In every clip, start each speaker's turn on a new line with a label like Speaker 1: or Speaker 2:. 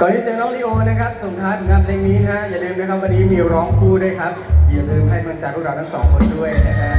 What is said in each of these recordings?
Speaker 1: ก่อนที่เจะน้องลีโอนะครับส่งท้ายผลงานเพลงนี้นะฮะอย่าลืมนะครับวันนี้มีร้องคู่ด้วยครับอย่าลืมให้กำลังใจพวกเราทั้งสองคนด้วยนะฮะ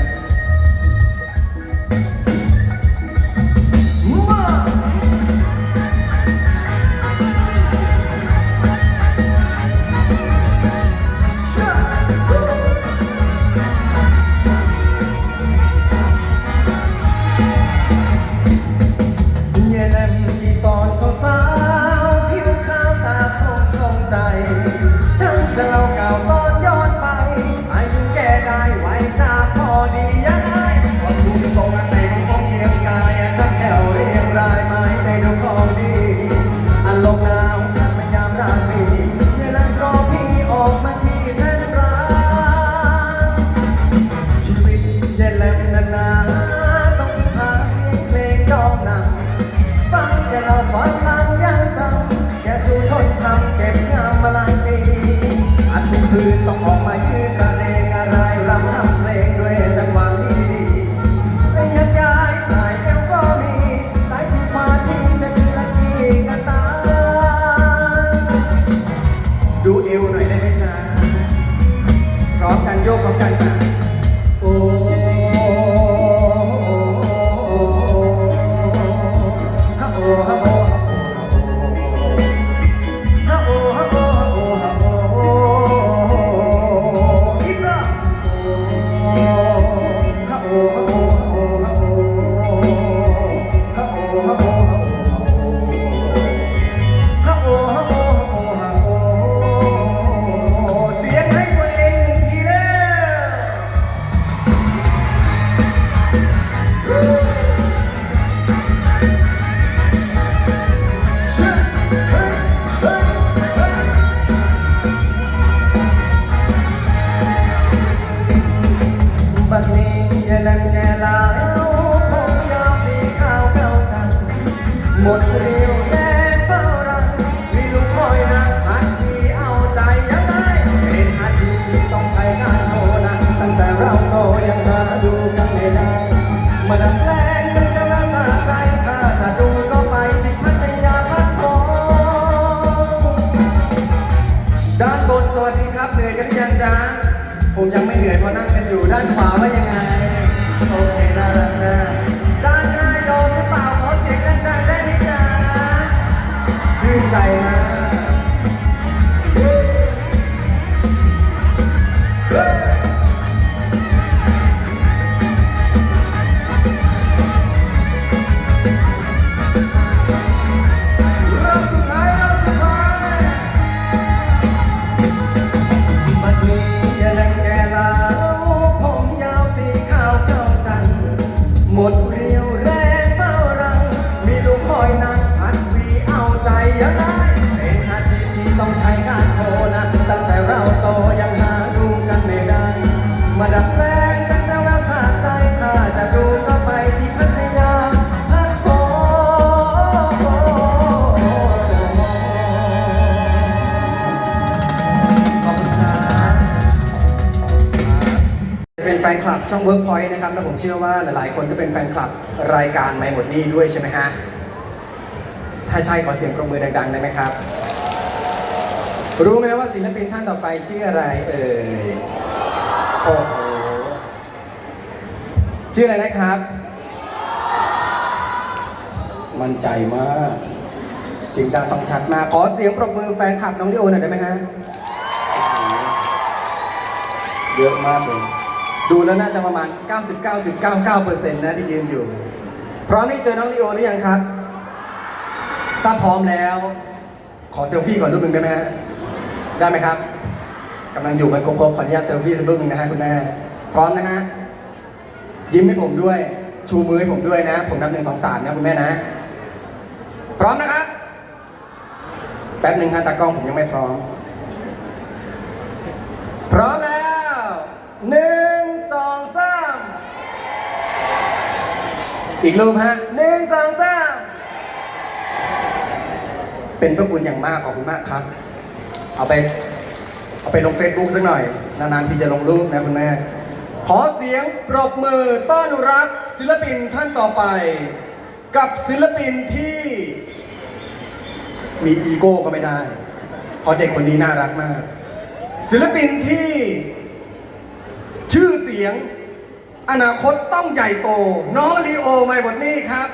Speaker 1: ต้องออกมายืนกระลงอะไรรำทำเพลงด้วยจังหวะดีไม่ยัดย้ายสายแก้วก็มี สายที่มาที่จะคืนละทีกันตา ดูเอวหน่อยได้ไหมจ๊ะพร้อมกันโยกพร้อมกันค่ะ หมดเรี่ยวแรงเฝ้ารังมีลูกคอยนะพักดีเอาใจยังไงเป็นอาชีพต้องใช้งานโชว์นะตั้งแต่เราโตยังหาดูกันไม่ได้มาดัดแปลงมันจะรักษาใจถ้าจะดูก็ไปที่พัทยาพักผ่อนด้านบนสวัสดีครับเหนื่อยกันหรือยังจ๊ะผมยังไม่เหนื่อยเพราะนั่งกันอยู่ด้านขวาว่ายังไงโอเคน่ารักนะ ชื่นใจนะ แฟนคลับช่อง Workpoint นะครับและผมเชื่อว่าหลายๆ คนก็เป็นแฟนคลับรายการไม่หมดนี้ด้วยใช่ไหมฮะ ถ้าใช่ขอเสียงปรบมือดังๆได้ไหมครับ รู้ไหมว่าศิลปินท่านต่อไปชื่ออะไรเอ่ยโอ้โหชื่ออะไรนะครับ มั่นใจมากเสียงดังฟังชัดมากขอเสียงปรบมือแฟนคลับน้องดิโอหน่อยได้ไหมฮะเยอะมากเลย ดูแล้วน่าจะประมาณ 99.99%นะที่ยืนอยู่ พร้อมที่เจอน้องลีโอหรือยังครับ ถ้าพร้อมแล้ว ขอเซลฟี่ก่อนรูปหนึ่งได้ไหมฮะ ได้ไหมครับกำลังอยู่กันครบๆขออนุญาตเซลฟี่สักรูปหนึ่งนะฮะคุณแม่ พร้อมนะฮะ ยิ้มให้ผมด้วย ชูมือให้ผมด้วยนะ ผมนับหนึ่งสองสามนะคุณแม่นะ พร้อมนะครับ แป๊บหนึ่งฮะตากล้องผมยังไม่พร้อม พร้อมแล้วหนึ่ง สองสามอีกรูปฮะหนึ่งสองสามเป็นพระคุณอย่างมากขอบคุณมากครับ เอาไปเอาไปลงเฟซบุ๊กสักหน่อย นานๆที่จะลงรูปนะคุณแม่ขอเสียงปรบมือต้อนรับศิลปินท่านต่อไป กับศิลปินที่ มีอีโก้ก็ไม่ได้ เพราะเด็กคนนี้น่ารักมาก ศิลปินที่ ชื่อเสียง อนาคตต้องใหญ่โต น้องลีโอไมบทนี่ครับ